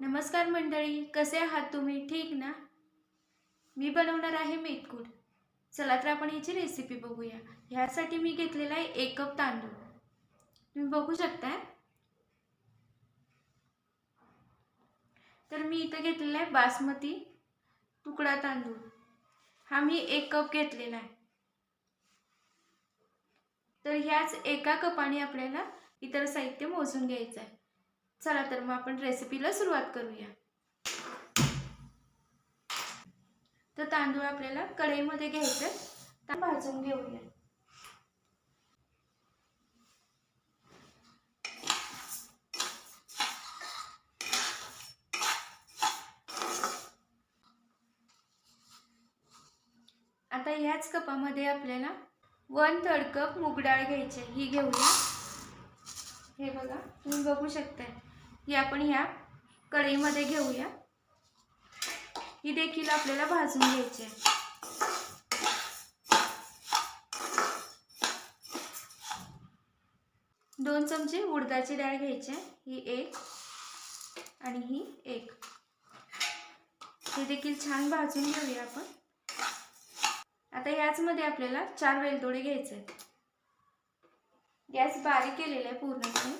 नमस्कार मंडळी कसे आहात तुम्ही? ठीक ना? मी बनवणार आहे मेथकूट चला तर आपण याची रेसिपी बघूया. ह्यासाठी मी घेतलेला आहे एक कप तांदूळ. तुम्ही बघू शकताय. तर मी इथं घेतलेला आहे बासमती तुकडा तांदूळ. हा मी एक कप घेतलेला आहे. तर ह्याच एका कपाने आपल्याला इतर साहित्य मोजून घ्यायचं आहे. चला तर मग आपण रेसिपीला सुरुवात करूया. तर तांदूळ आपल्याला कढईमध्ये घ्यायचं तर भाजून घेऊया. आता ह्याच कपामध्ये आपल्याला वन थर्ड कप मूग डाळ घ्यायची आहे. ही घेऊया. हे बघा तुम्ही बघू शकताय. ही आपण ह्या कढईमध्ये घेऊया. ही देखील आपल्याला भाजून घ्यायची आहे. दोन चमचे उडदाची डाळ घ्यायची आहे. ही एक आणि ही एक. हे देखील छान भाजून घेऊया आपण. आता याचमध्ये आपल्याला चार वेलदोडे घ्यायचे आहेत. गॅस बारीक केलेला आहे पूर्णपणे.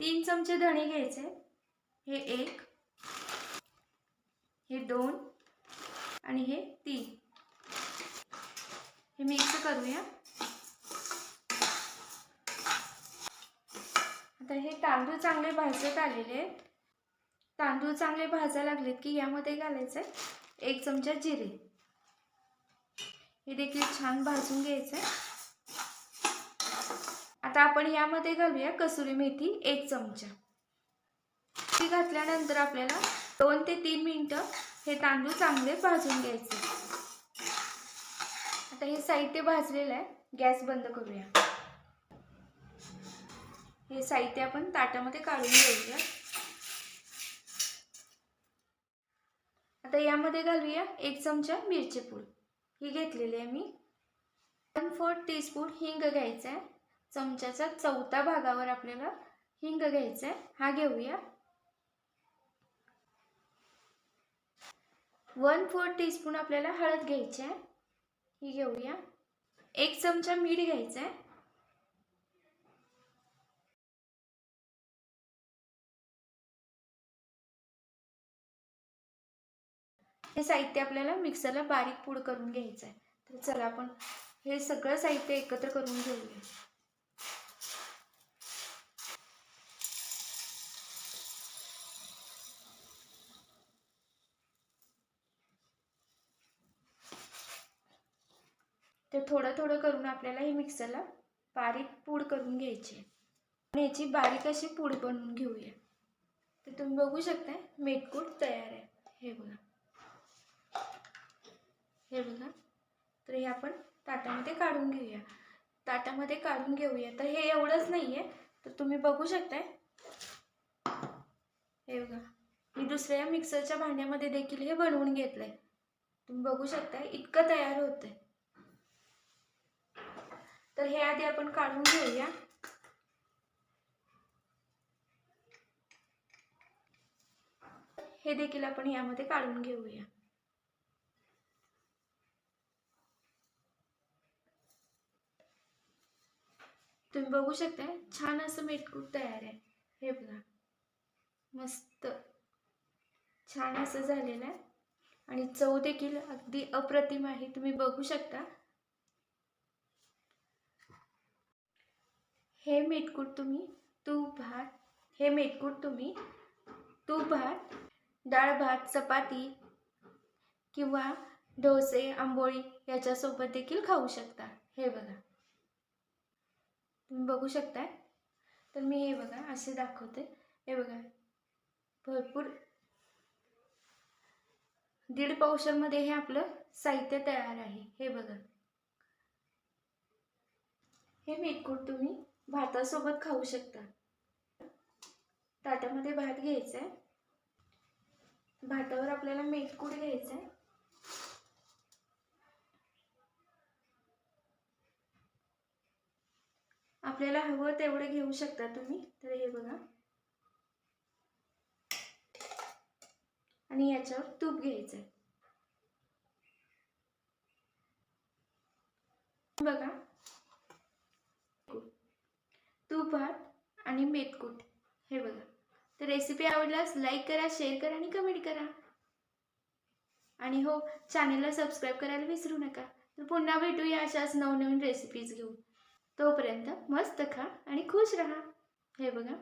तीन चमचे धणे घ्यायचे. हे एक हे दोन आणि हे तीन. हे मिक्स करूया. आता हे तांदूळ चांगले भाजत आलेले आहेत. तांदूळ चांगले भाजा लागलेत की यामध्ये घालायचं आहे एक चमचा जिरे. हे देखील छान भाजून घ्यायचं आहे आता आपण यामध्ये घालूया कसुरी मेथी एक चमचा. ती घातल्यानंतर आपल्याला दोन ते तीन मिनटं हे तांदूळ चांगले भाजून घ्यायचे. आता हे साहित्य भाजलेलं आहे गॅस बंद करूया. हे साहित्य आपण ताटामध्ये काढून घेऊया. आता यामध्ये घालूया एक चमचा मिरची पूड. ही घेतलेली आहे मी. वन फोर्थ टीस्पून हिंग घ्यायचं आहे. चमच्याचा चौथा भागावर आपल्याला हिंग घ्यायचा आहे. हा घेऊया. वन फोर्थ टीस्पून आपल्याला हळद घ्यायची आहे. ही घेऊया. एक चमचा मीठ घ्यायचा आहे. हे साहित्य आपल्याला मिक्सरला बारीक पूड करून घ्यायचं आहे. तर चला आपण हे सगळं साहित्य एकत्र करून घेऊया. तर थोडं थोडं करून आपल्याला हे मिक्सरला बारीक पूड करून घ्यायची आहे. आणि याची बारीक अशी पूड बनवून घेऊया. तर तुम्ही बघू शकता मेटकूट तयार आहे. हे बघा. हे बघा. तर हे आपण ताटामध्ये काढून घेऊया. ताटामध्ये काढून घेऊया. तर हे एवढंच नाही आहे तर तुम्ही बघू शकताय. हे बघा. मी दुसऱ्या मिक्सरच्या भांड्यामध्ये देखील हे बनवून घेतलं आहे तुम्ही बघू शकताय इतकं तयार होतं आहे तर हे आधी आपण काढून घेऊया. हे देखील आपण यामध्ये काढून घेऊया. तुम्ही बघू शकता छान असं मेटकूट तयार आहे. हे बघा. मस्त. छान असं झालेलं आहे. आणि चव देखील अगदी अप्रतिम आहे. तुम्ही बघू शकता. हे मेटकूट तुम्ही तूप भात हे मेटकूट तुम्ही तूप भात डाळ भात चपाती किंवा डोसे आंबोळी याच्यासोबत देखील खाऊ शकता. हे बघा. तुम्ही बघू शकताय. तर मी हे बघा असे दाखवते. हे बघा. भरपूर दीड पावशामध्ये हे आपलं साहित्य तयार आहे. हे बघा. हे मेटकूट तुम्ही भातासोबत खाऊ शकता ताटामध्ये भात घ्यायचा आहे भातावर आपल्याला मेटकूट घ्यायचं आहे आपल्याला हवं तेवढे घेऊ शकता तुम्ही. तर हे बघा. आणि याच्यावर तूप घ्यायचं आहे बघा. तूप भात आणि मेतकूट हे बघा. तर रेसिपी आवडल्यास लाईक करा शेअर करा आणि कमेंट करा. आणि हो चॅनलला सबस्क्राईब करायला विसरू नका. तर पुन्हा भेटूया अशाच नवनवीन रेसिपीज घेऊन. तोपर्यंत मस्त खा आणि खुश राहा. हे बघा.